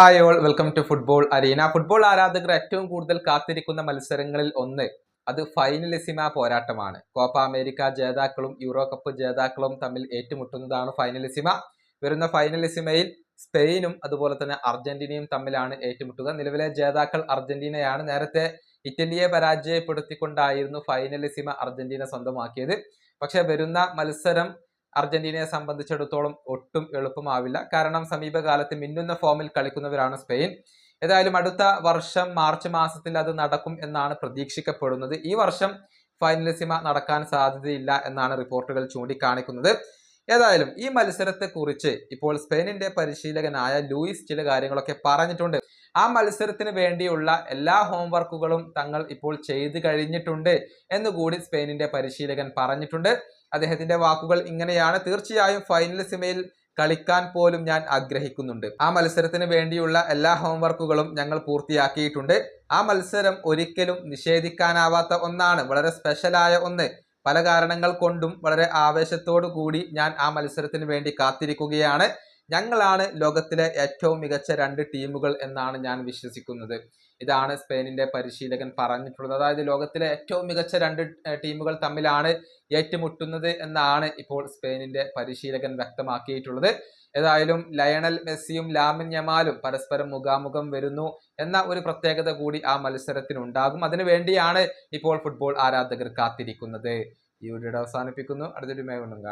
Hi all welcome to football arena football ആരാധകർ ഏറ്റവും കൂടുതൽ കാത്തിരിക്കുന്ന മത്സരങ്ങളിൽ ഒന്ന് അത് ഫൈനലിസിമ പോരാട്ടമാണ്. കോപ്പ അമേരിക്ക ജേതാക്കളും യൂറോ കപ്പ് ജേതാക്കളും തമ്മിൽ ഏറ്റുമുട്ടുന്നതാണ് ഫൈനലിസിമ വരുന്ന ഫൈനലിസിമയിൽ സ്പെയിനും അതുപോലെ തന്നെ അർജന്റീനയും തമ്മിലാണ് ഏറ്റുമുട്ടുക. നിലവിലെ ജേതാക്കൾ അർജന്റീനയാണ്. നേരത്തെ ഇറ്റലിയെ പരാജയപ്പെടുത്തിക്കൊണ്ടായിരുന്നു ഫൈനലിസിമ അർജന്റീന സ്വന്തമാക്കിയത്. പക്ഷെ വരുന്ന മത്സരം അർജന്റീനയെ സംബന്ധിച്ചിടത്തോളം ഒട്ടും എളുപ്പമാവില്ല. കാരണം സമീപകാലത്ത് മിന്നുന്ന ഫോമിൽ കളിക്കുന്നവരാണ് സ്പെയിൻ. ഏതായാലും അടുത്ത വർഷം മാർച്ച് മാസത്തിൽ അത് നടക്കും എന്നാണ് പ്രതീക്ഷിക്കപ്പെടുന്നത്. ഈ വർഷം ഫൈനലിസിമ നടക്കാൻ സാധ്യതയില്ല എന്നാണ് റിപ്പോർട്ടുകൾ ചൂണ്ടിക്കാണിക്കുന്നത്. ഏതായാലും ഈ മത്സരത്തെ കുറിച്ച് ഇപ്പോൾ സ്പെയിനിന്റെ പരിശീലകനായ ലൂയിസ് ചില കാര്യങ്ങളൊക്കെ പറഞ്ഞിട്ടുണ്ട്. ആ മത്സരത്തിന് വേണ്ടിയുള്ള എല്ലാ ഹോംവർക്കുകളും തങ്ങൾ ഇപ്പോൾ ചെയ്തു കഴിഞ്ഞിട്ടുണ്ട് എന്നുകൂടി സ്പെയിനിന്റെ പരിശീലകൻ പറഞ്ഞിട്ടുണ്ട്. അദ്ദേഹത്തിന്റെ വാക്കുകൾ ഇങ്ങനെയാണ്. തീർച്ചയായും ഫൈനൽ സിമയിൽ കളിക്കാൻ പോലും ഞാൻ ആഗ്രഹിക്കുന്നുണ്ട്. ആ മത്സരത്തിന് വേണ്ടിയുള്ള എല്ലാ ഹോംവർക്കുകളും ഞങ്ങൾ പൂർത്തിയാക്കിയിട്ടുണ്ട്. ആ മത്സരം ഒരിക്കലും നിഷേധിക്കാനാവാത്ത ഒന്നാണ്. വളരെ സ്പെഷ്യലായ ഒന്ന്. പല കാരണങ്ങൾ കൊണ്ടും വളരെ ആവേശത്തോടു കൂടി ഞാൻ ആ മത്സരത്തിന് വേണ്ടി കാത്തിരിക്കുകയാണ്. ഞങ്ങളാണ് ലോകത്തിലെ ഏറ്റവും മികച്ച രണ്ട് ടീമുകൾ എന്നാണ് ഞാൻ വിശ്വസിക്കുന്നത്. ഇതാണ് സ്പെയിനിന്റെ പരിശീലകൻ പറഞ്ഞിട്ടുള്ളത്. അതായത് ലോകത്തിലെ ഏറ്റവും മികച്ച രണ്ട് ടീമുകൾ തമ്മിലാണ് ഏറ്റുമുട്ടുന്നത് എന്നാണ് ഇപ്പോൾ സ്പെയിനിന്റെ പരിശീലകൻ വ്യക്തമാക്കിയിട്ടുള്ളത്. ഏതായാലും ലയണൽ മെസ്സിയും ലാമിൻ യമാലും പരസ്പരം മുഖാമുഖം വരുന്നു എന്ന ഒരു പ്രത്യേകത കൂടി ആ മത്സരത്തിനുണ്ടാകും. അതിനു വേണ്ടിയാണ് ഇപ്പോൾ ഫുട്ബോൾ ആരാധകർ കാത്തിരിക്കുന്നത്. ഈ വീഡിയോ അവസാനിപ്പിക്കുന്നു. അടുത്തൊരു മേ കാണാം.